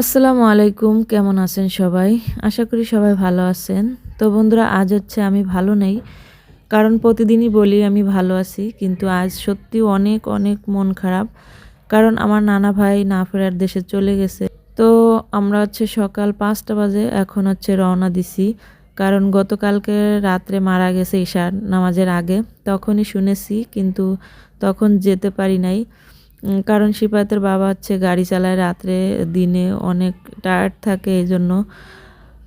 আসসালামু আলাইকুম, কেমন আছেন সবাই? আশা করি সবাই ভালো আছেন। তো বন্ধুরা, আজ হচ্ছে আমি ভালো নেই, কারণ প্রতিদিনই বলি আমি ভালো আছি, কিন্তু আজ সত্যি অনেক অনেক মন খারাপ, কারণ আমার নানা ভাই না ফেরার দেশে চলে গেছে। তো আমরা হচ্ছে সকাল পাঁচটা বাজে এখন হচ্ছে রওনা দিছি, কারণ গতকালকে রাত্রে মারা গেছে ঈশার নামাজের আগে, তখনই শুনেছি, কিন্তু তখন যেতে পারি নাই। কারণ সিপাতের বাবা হচ্ছে গাড়ি চালায় রাত্রে, দিনে অনেক টায়ার্ড থাকে এই জন্য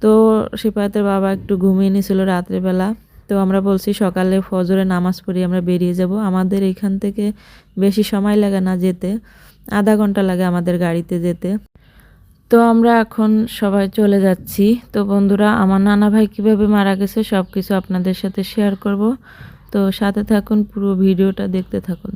তো সিপাতের বাবা একটু ঘুমিয়ে নিয়েছিল রাত্রেবেলা। তো আমরা বলছি সকালে ফজরে নামাজ পড়ি আমরা বেরিয়ে যাব। আমাদের এইখান থেকে বেশি সময় লাগে না যেতে, আধা ঘণ্টা লাগে আমাদের গাড়িতে যেতে। তো আমরা এখন সবাই চলে যাচ্ছি। তো বন্ধুরা, আমার নানা ভাই কীভাবে মারা গেছে সব কিছু আপনাদের সাথে শেয়ার করব। তো সাথে থাকুন, পুরো ভিডিওটা দেখতে থাকুন।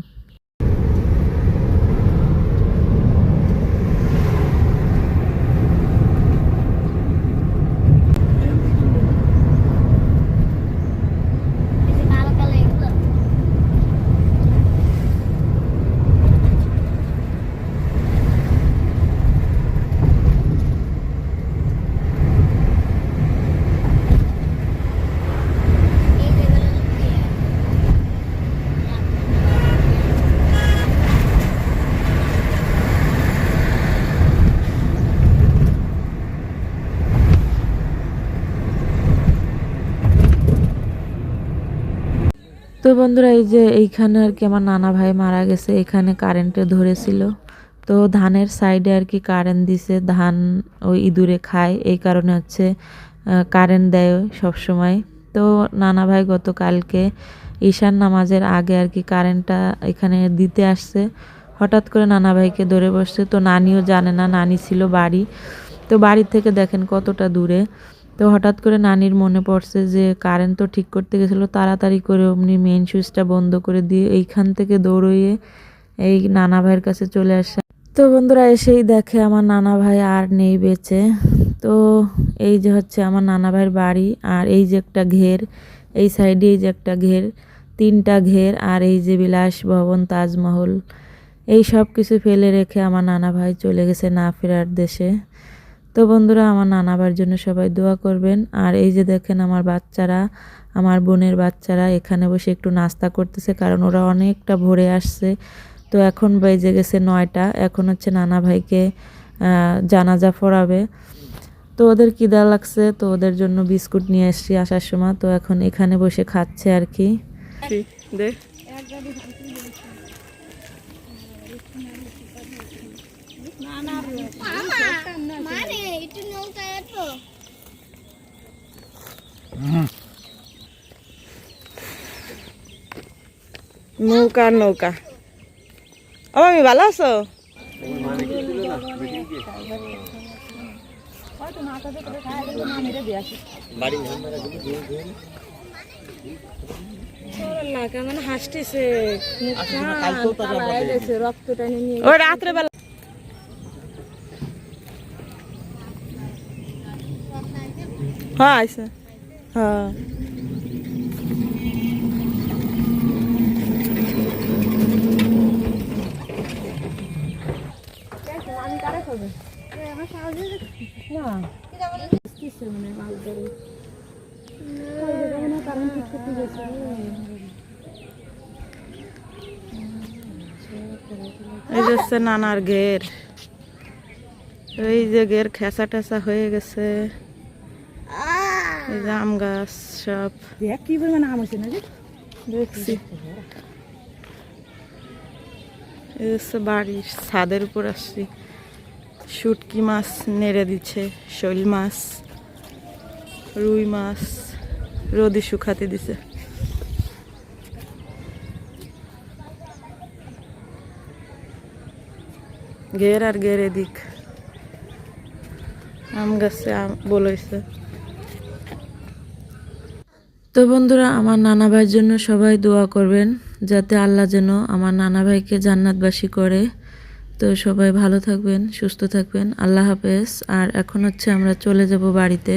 তো বন্ধুরা, এই যে এইখানে আর কি আমার নানা ভাই মারা গেছে, এখানে কারেন্টে ধরেছিল। তো ধানের সাইডে আর কি কারেন্ট দিছে, ধান ওই ইঁদুরে খায়, এই কারণে হচ্ছে কারেন্ট দেয় সব সময় তো নানা ভাই গতকালকে ঈশান নামাজের আগে আর কি কারেন্টটা এখানে দিতে আসছে। হঠাৎ করে নানা ভাইকে ধরে বসছে, তো নানিও জানে না, নানি ছিল বাড়ি। তো বাড়ি থেকে দেখেন কতটা দূরে। তো হঠাৎ করে নানির মনে পড়ছে যে কারেন্ট তো ঠিক করতে গেছিল, তাড়াতাড়ি করে অমনি মেইন সুইচটা বন্ধ করে দিয়ে এইখান থেকে দৌড়িয়ে এই নানা ভাইয়ের কাছে চলে আসে। তো বন্ধুরা এসেই দেখে আমার নানা ভাই আর নেই বেঁচে। তো এই যে হচ্ছে আমার নানা ভাইয়ের বাড়ি আর এই যে একটা ঘের, এই সাইডে এই যে একটা ঘের, তিনটা ঘের আর এই যে বিলাস ভবন, তাজমহল, এই সব কিছু ফেলে রেখে আমার নানা ভাই চলে গেছে না ফেরার দেশে। তো বন্ধুরা, আমার নানাবার জন্য সবাই দোয়া করবেন। আর এই যে দেখেন আমার বাচ্চারা, আমার বোনের বাচ্চারা এখানে বসে একটু নাস্তা করতেছে, কারণ ওরা অনেকটা ভোরে আসছে। তো এখন বেজে গেছে নয়টা, এখন হচ্ছে নানা ভাইকে জানাজা পড়াবে। তো ওদের কিদা লাগছে, তো ওদের জন্য বিস্কুট নিয়ে এসছি আসার সময়। তো এখন এখানে বসে খাচ্ছে আর কি। দে। একটু নৌকা এতো নৌকা নৌকা ও আমি ভালো আছো মানে হাসতেছে রক্তটা নিয়ে ওই রাত্রে বেলা হ্যাঁ আইসে হ্যাঁ। এই যে নানার ঘের। এই যে ঘের খেসা টেসা হয়ে গেছে। এই যে আম গাছ সব। কি পরিমাণে আম হয়েছে না দেখছি। এই হচ্ছে বাড়ির ছাদের উপর আসছি। শুটকি মাছ নেড়ে দিচ্ছে শৈল মাছ রুই মাছ রোদি শুকাতে দিছে। ঘের আর ঘের এদিক। আম গাছে আম বলইছে তো বন্ধুরা, আমার নানা ভাইয়ের জন্য সবাই দোয়া করবেন, যাতে আল্লাহ যেন আমার নানা ভাইকে জান্নাতবাসী করে। তো সবাই ভালো থাকবেন, সুস্থ থাকবেন। আল্লাহ হাফেজ। আর এখন হচ্ছে আমরা চলে যাব বাড়িতে।